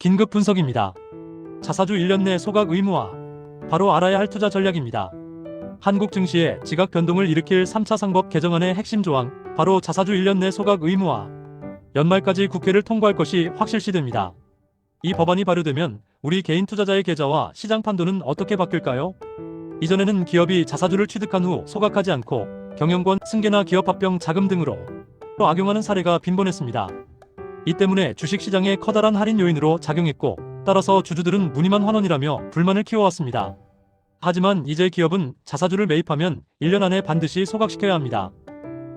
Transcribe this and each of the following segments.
긴급 분석입니다. 자사주 1년 내 소각 의무화. 바로 알아야 할 투자 전략입니다. 한국 증시에 지각 변동을 일으킬 3차 상법 개정안의 핵심 조항, 바로 자사주 1년 내 소각 의무화. 연말까지 국회를 통과할 것이 확실시됩니다. 이 법안이 발효되면 우리 개인 투자자의 계좌와 시장 판도는 어떻게 바뀔까요? 이전에는 기업이 자사주를 취득한 후 소각하지 않고 경영권, 승계나 기업 합병 자금 등으로 또 악용하는 사례가 빈번했습니다. 이 때문에 주식시장의 커다란 할인 요인으로 작용했고 따라서 주주들은 무늬만 환원이라며 불만을 키워왔습니다. 하지만 이제 기업은 자사주를 매입하면 1년 안에 반드시 소각시켜야 합니다.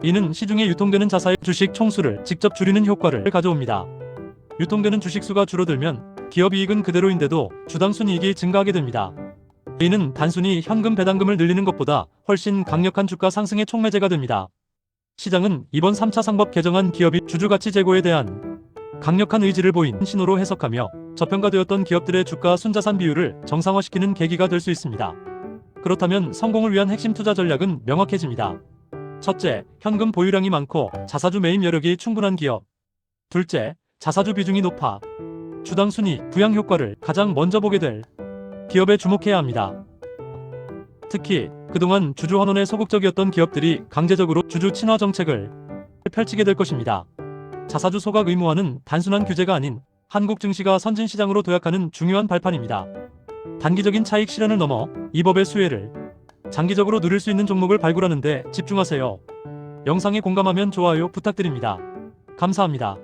이는 시중에 유통되는 자사의 주식 총수를 직접 줄이는 효과를 가져옵니다. 유통되는 주식 수가 줄어들면 기업 이익은 그대로인데도 주당 순이익이 증가하게 됩니다. 이는 단순히 현금 배당금을 늘리는 것보다 훨씬 강력한 주가 상승의 촉매제가 됩니다. 시장은 이번 3차 상법 개정안 기업이 주주 가치 제고에 대한 강력한 의지를 보인 신호로 해석하며 저평가되었던 기업들의 주가 순자산 비율을 정상화시키는 계기가 될 수 있습니다. 그렇다면 성공을 위한 핵심 투자 전략은 명확해집니다. 첫째, 현금 보유량이 많고 자사주 매입 여력이 충분한 기업. 둘째, 자사주 비중이 높아 주당 순위, 부양 효과를 가장 먼저 보게 될 기업에 주목해야 합니다. 특히 그동안 주주 환원에 소극적이었던 기업들이 강제적으로 주주 친화 정책을 펼치게 될 것입니다. 자사주 소각 의무화는 단순한 규제가 아닌 한국 증시가 선진 시장으로 도약하는 중요한 발판입니다. 단기적인 차익 실현을 넘어 이 법의 수혜를 장기적으로 누릴 수 있는 종목을 발굴하는 데 집중하세요. 영상에 공감하면 좋아요 부탁드립니다. 감사합니다.